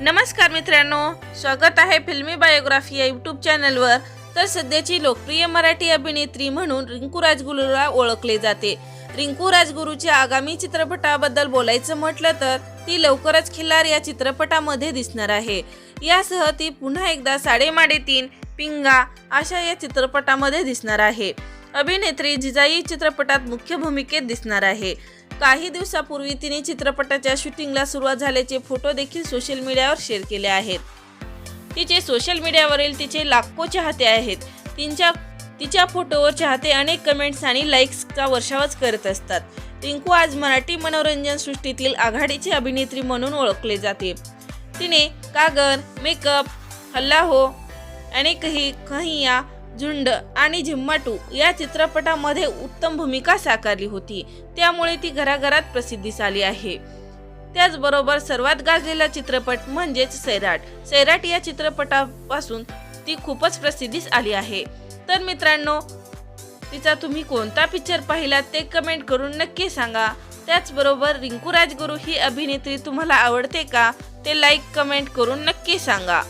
नमस्कार मित्रांनो स्वागत आहे फिल्मी बायोग्राफी या यूट्यूब चॅनलवर. तर सध्याची लोकप्रिय मराठी अभिनेत्री म्हणून रिंकू राजगुरूला ओळखले जाते. रिंकू राजगुरूच्या आगामी चित्रपटाबद्दल बोलायचं म्हटलं तर ती लवकरच खिल्लार या चित्रपटामध्ये दिसणार आहे. यासह ती पुन्हा एकदा साडेमाडे तीन पिंगा अशा या चित्रपटामध्ये दिसणार आहे. अभिनेत्री जिजाई चित्रपटात मुख्य भूमिकेत दिसणार आहे. काही दिवसापूर्वी तिने चित्रपटाच्या शूटिंगला सुरुवात झाल्याचे फोटो देखील सोशल मीडियावर शेअर केले आहेत. तिचे सोशल मीडियावरील तिचे लाखो चाहते आहेत. तिच्या तिच्या फोटोवर चाहते अनेक कमेंट्स आणि लाईक्सचा वर्षावच करत असतात. रिंकू आज मराठी मनोरंजन सृष्टीतील आघाडीची अभिनेत्री म्हणून ओळखले जाते. तिने कागद मेकअप हल्ला हो अनेकही कहिया झुंड आणि झिम्माटू या चित्रपटामध्ये उत्तम भूमिका साकारली होती. त्यामुळे ती घराघरात प्रसिद्धीस आली आहे. त्याचबरोबर सर्वात गाजलेला चित्रपट म्हणजेच सैराट. सैराट या चित्रपटापासून ती खूपच प्रसिद्धीस आली आहे. तर मित्रांनो तिचा तुम्ही कोणता पिक्चर पाहिला ते कमेंट करून नक्की सांगा. त्याचबरोबर रिंकू राजगुरू ही अभिनेत्री तुम्हाला आवडते का ते लाईक कमेंट करून नक्की सांगा.